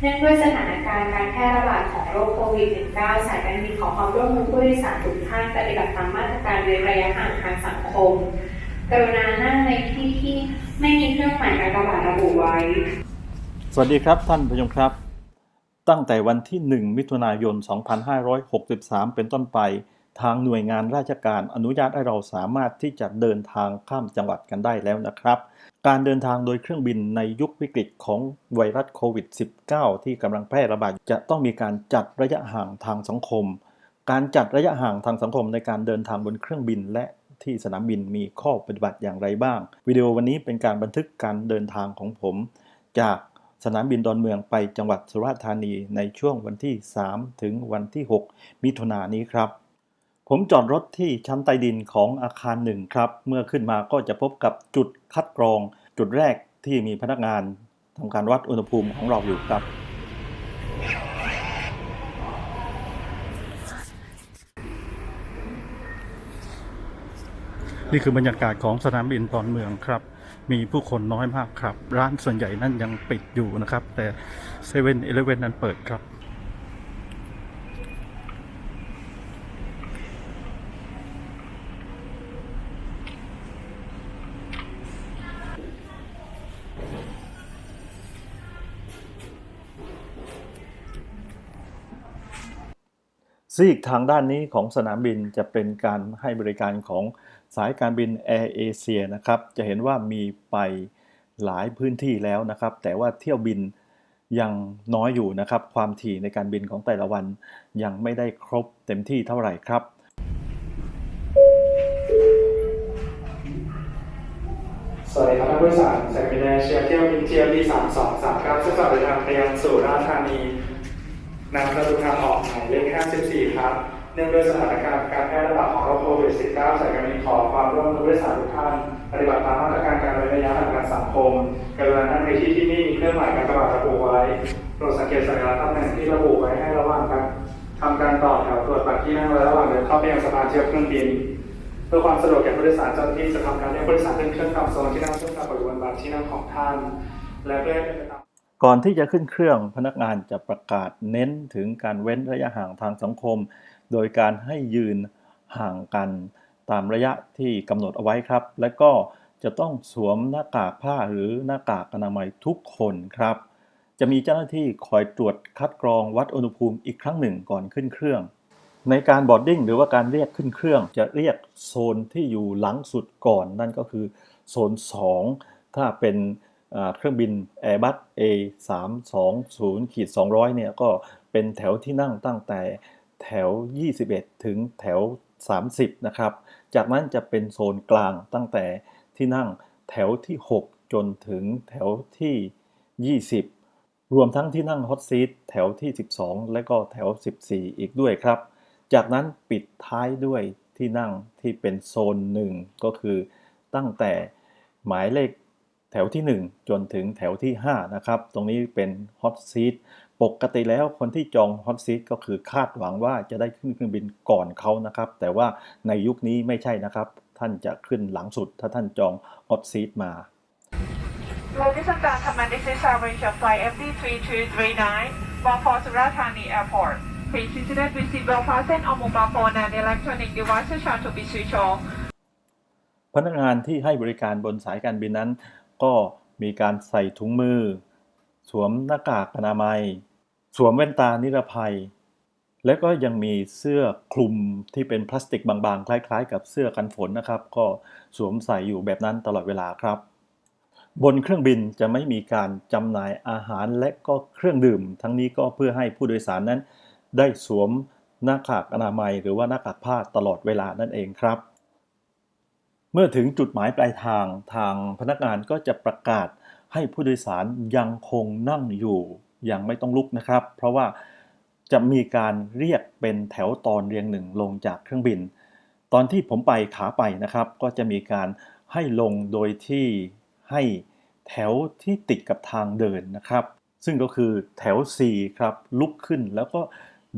เนื่องด้วยสถานการณ์การแพร่ระบาดของโรคโควิด -19 สายการบินขอความร่วมมือผู้โดยสารทุกท่านปฏิบัติตามมาตรการเว้นระยะห่างทางสังคม กรุณานั่งในที่ที่ไม่มีเครื่องหมายการระบาดระบุไว้ สวัสดีครับท่านผู้ชมครับ ตั้งแต่วันที่ 1 มิถุนายน 2563 เป็นต้นไปทางหน่วยงานราชการอนุญาตให้เราสามารถที่จะเดินทางข้ามจังหวัดกันได้แล้วนะครับ การเดินทางโดยเครื่องบินในยุควิกฤตของไวรัสโควิด -19 ที่กำลังแพร่ระบาดจะต้องมีการจัดระยะห่างทางสังคม การจัดระยะห่างทางสังคมในการเดินทางบนเครื่องบิน และที่สนามบินมีข้อปฏิบัติอย่างไรบ้าง วิดีโอวันนี้เป็นการบันทึกการเดินทางของผม จากสนามบินดอนเมืองไปจังหวัดสุราษฎร์ธานีในช่วงวันที่ 3 ถึงวันที่ 6 มิถุนายนนี้ครับ ผมจอดรถที่ชั้นใต้ดินของอาคารหนึ่งครับ เมื่อขึ้นมาก็จะพบกับจุดคัดกรอง จุดแรกที่มีพนักงานทำการวัดอุณหภูมิของเราอยู่ครับ นี่คือบรรยากาศของสนามบินดอนเมืองครับ มีผู้คนน้อยมากครับ ร้านส่วนใหญ่นั่นยังปิดอยู่นะครับ แต่เซเว่นอีเลเว่นนั้นเปิดครับ ซีกทางด้านนี้ของสนามบินจะเป็นการให้บริการของสายการบินแอร์เอเชียนะครับ จะเห็นว่ามีไปหลายพื้นที่แล้วนะครับ แต่ว่าเที่ยวบินยังน้อยอยู่นะครับ ความถี่ในการบินของแต่ละวันยังไม่ได้ครบเต็มที่เท่าไหร่ครับสวัสดีครับท่านผู้โดยสารสายการบินแอร์เอเชียเที่ยวบินเทียบีสามสองสามเก้าซึ่งจะเดินทางไปยังสุราษฎร์ธานี นำประตูทางออกหมายเลข 54 ครับ เนื่องด้วยสถานการณ์การแพร่ระบาดของโรคโควิด -19 สายการบินขอความร่วมมือผู้โดยสารทุกท่าน ปฏิบัติตามมาตรการการเว้นระยะห่างทางสังคมกรุณานั่งในที่ที่ไม่มีเครื่องหมายการระบาดระบุไว้โปรดสังเกตสัญลักษณ์ตำแหน่งที่ระบุไว้ให้ระว่างการทำการต่อแถวตรวจบัตรที่นั่งและระหว่างเดินเข้าไปยังสะพานเทียบเครื่องบิน เพื่อความสะดวกแก่ผู้โดยสารเจ้าหน้าที่จะทำการเรียกผู้โดยสารขึ้นเครื่องตามโซนที่นั่งซึ่งปรากฏอยู่บนบัตรที่นั่งของท่าน และเพื่อให้เป็นไปตาม ก่อนที่จะขึ้นเครื่องพนักงานจะประกาศเน้นถึงการเว้นระยะห่างทางสังคม โดยการให้ยืนห่างกันตามระยะที่กำหนดเอาไว้ครับ และก็จะต้องสวมหน้ากากผ้าหรือหน้ากากอนามัยทุกคนครับ จะมีเจ้าหน้าที่คอยตรวจคัดกรองวัดอุณหภูมิอีกครั้งหนึ่งก่อนขึ้นเครื่อง ในการบอดดิ้งหรือว่าการเรียกขึ้นเครื่อง จะเรียกโซนที่อยู่หลังสุดก่อน นั่นก็คือโซน 2 ถ้าเป็น เครื่องบิน Airbus A 3 2 0ขีด200เนี่ยก็เป็นแถวที่นั่งตั้งแต่แถว 21 ถึงแถว 30 นะครับ จากนั้นจะเป็นโซนกลางตั้งแต่ที่นั่งแถวที่ 6 จนถึงแถวที่ 20 รวมทั้งที่นั่งฮอตซีทแถวที่ 12 และก็แถว 14 อีกด้วยครับ จากนั้นปิดท้ายด้วยที่นั่งที่เป็นโซนหนึ่งก็คือตั้งแต่หมายเลข แถวที่ 1 จนถึงแถวที่ 5 นะครับ ตรงนี้เป็นฮอตซีทปกติแล้วคนที่จองฮอตซีทก็คือคาดหวังว่าจะได้ขึ้นเครื่องบินก่อนเขานะครับ แต่ว่าในยุคนี้ไม่ใช่นะครับ ท่านจะขึ้นหลังสุดถ้าท่านจองฮอตซีทมา Ladies and gentlemen, this is Aviation Flight FD3239 bound for Surathani Airport. Please incident with seatbelt fasten on mobile phone and electronic devices are to be switched off. พนักงานที่ให้บริการบนสายการบินนั้น ก็มีการใส่ถุงมือ สวมหน้ากากอนามัย สวมแว่นตานิรภัย และก็ยังมีเสื้อคลุมที่เป็นพลาสติกบางๆ คล้ายๆ กับเสื้อกันฝนนะครับ ก็สวมใส่อยู่แบบนั้นตลอดเวลาครับ บนเครื่องบินจะไม่มีการจำหน่ายอาหารและก็เครื่องดื่ม ทั้งนี้ก็เพื่อให้ผู้โดยสารนั้น ได้สวมหน้ากากอนามัย หรือว่าหน้ากากผ้าตลอดเวลานั่นเองครับ เมื่อถึงจุดหมายปลายทางทางพนักงานก็จะประกาศให้ผู้โดยสารยังคงนั่งอยู่ยังไม่ต้องลุกนะครับ เพราะว่าจะมีการเรียกเป็นแถวตอนเรียงหนึ่งลงจากเครื่องบิน ตอนที่ผมไปขาไปนะครับ ก็จะมีการให้ลงโดยที่ให้แถวที่ติดกับทางเดินนะครับ ซึ่งก็คือแถว4ครับลุกขึ้นแล้วก็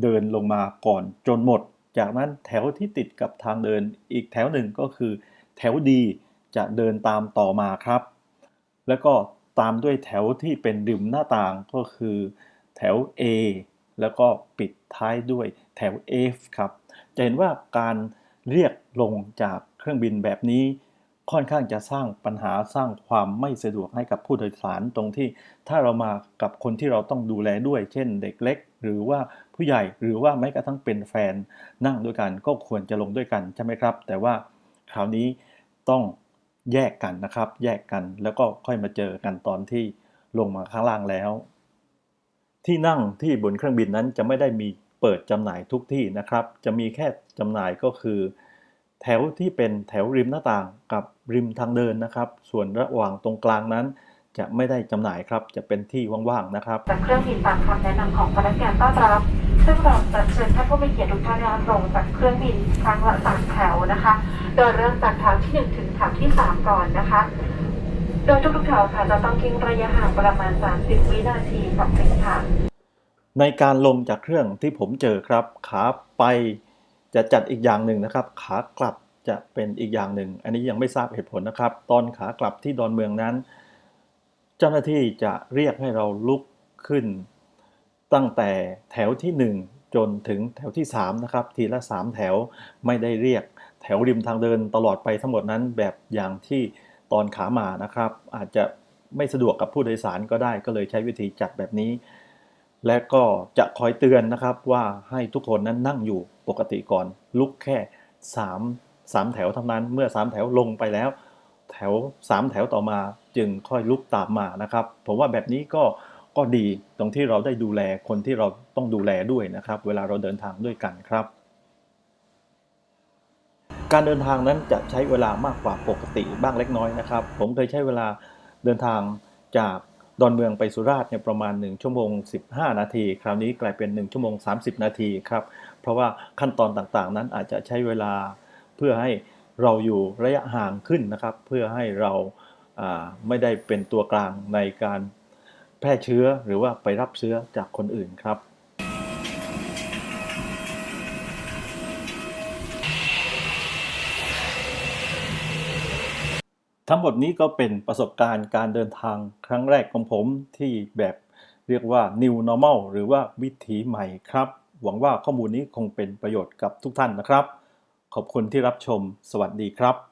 เดินลงมาก่อนจนหมด จากนั้นแถวที่ติดกับทางเดินอีกแถวหนึ่งก็คือ แถวดีจะเดินตามต่อมาครับ แล้วก็ตามด้วยแถวที่เป็นริมหน้าต่างก็คือ แถว A แล้วก็ปิดท้ายด้วยแถว F ครับ จะเห็นว่าการเรียกลงจากเครื่องบินแบบนี้ ค่อนข้างจะสร้างปัญหาสร้างความไม่สะดวกให้กับผู้โดยสารตรงที่ถ้าเรามากับคนที่เราต้องดูแลด้วย เช่นเด็กเล็ก หรือว่าผู้ใหญ่หรือว่าแม้กระทั่งเป็นแฟนนั่งด้วยกันก็ควรจะลงด้วยกันใช่ไหมครับ แต่ว่าคราวนี้ ต้องแยกกันนะครับ แยกกันแล้วก็ค่อยมาเจอกันตอนที่ลงมาข้างล่างแล้ว ที่นั่งที่บนเครื่องบินนั้นจะไม่ได้มีเปิดจำหน่ายทุกที่นะครับ จะมีแค่จำหน่ายก็คือ แถวที่เป็นแถวริมหน้าต่างกับริมทางเดินนะครับ ส่วนระหว่างตรงกลางนั้น จะไม่ได้จำหน่ายครับ จะเป็นที่ว่างๆนะครับ จากเครื่องบินตามคำแนะนำของพนักงานต้อนรับ ซึ่งเราจะเชิญท่านผู้มีเกียรติทุกท่านนะคะลงจากเครื่องบินครั้งละสามแถวนะคะ โดยเริ่มจากแถวที่หนึ่งถึงแถวที่สามก่อนนะคะ โดยทุกๆแถวค่ะจะต้องทิ้งระยะห่างประมาณ 30 วินาทีกับหนึ่งค่ะ ในการลงจากเครื่องที่ผมเจอครับ ขาไปจะจัดอีกอย่างหนึ่งนะครับ ขากลับจะเป็นอีกอย่างหนึ่ง อันนี้ยังไม่ทราบเหตุผลนะครับ ตอนขากลับที่ดอนเมืองนั้น เจ้าหน้าที่จะเรียกให้เราลุกขึ้น ตั้งแต่แถวที่ 1 จนถึงแถวที่ 3 นะครับ ทีละ 3 แถวไม่ได้เรียกแถวริมทางเดินตลอดไปทั้งหมดนั้นแบบอย่างที่ตอนขามานะครับ อาจจะไม่สะดวกกับผู้โดยสารก็ได้ก็เลยใช้วิธีจัดแบบนี้ และก็จะคอยเตือนนะครับว่าให้ทุกคนนั้นนั่งอยู่ปกติก่อน ลุกแค่ 3 3 แถวเท่านั้นเมื่อ 3 แถวลงไปแล้ว แถว 3 แถวต่อมา จึงค่อยลุกตามมานะครับ ผมว่าแบบนี้ก็ก็ดีตรงที่เราได้ดูแลคนที่เราต้องดูแลด้วยนะครับ เวลาเราเดินทางด้วยกันครับ การเดินทางนั้นจะใช้เวลามากกว่าปกติบ้างเล็กน้อยนะครับ ผมเคยใช้เวลาเดินทางจากดอนเมืองไปสุราษฎร์เนี่ยประมาณ 1 ชั่วโมง 15 นาที คราวนี้กลายเป็น 1 ชั่วโมง 30 นาทีครับ เพราะว่าขั้นตอนต่างๆ นั้นอาจจะใช้เวลาเพื่อให้เราอยู่ระยะห่างขึ้นนะครับ เพื่อให้เราอ่า ไม่ได้เป็นตัวกลางในการแพร่เชื้อหรือว่าไปรับเชื้อจากคนอื่นครับ ทั้งหมดนี้ก็เป็นประสบการณ์การเดินทางครั้งแรกของผมที่แบบเรียกว่า new normal หรือว่าวิถีใหม่ครับ หวังว่าข้อมูลนี้คงเป็นประโยชน์กับทุกท่านนะครับ ขอบคุณที่รับชม สวัสดีครับ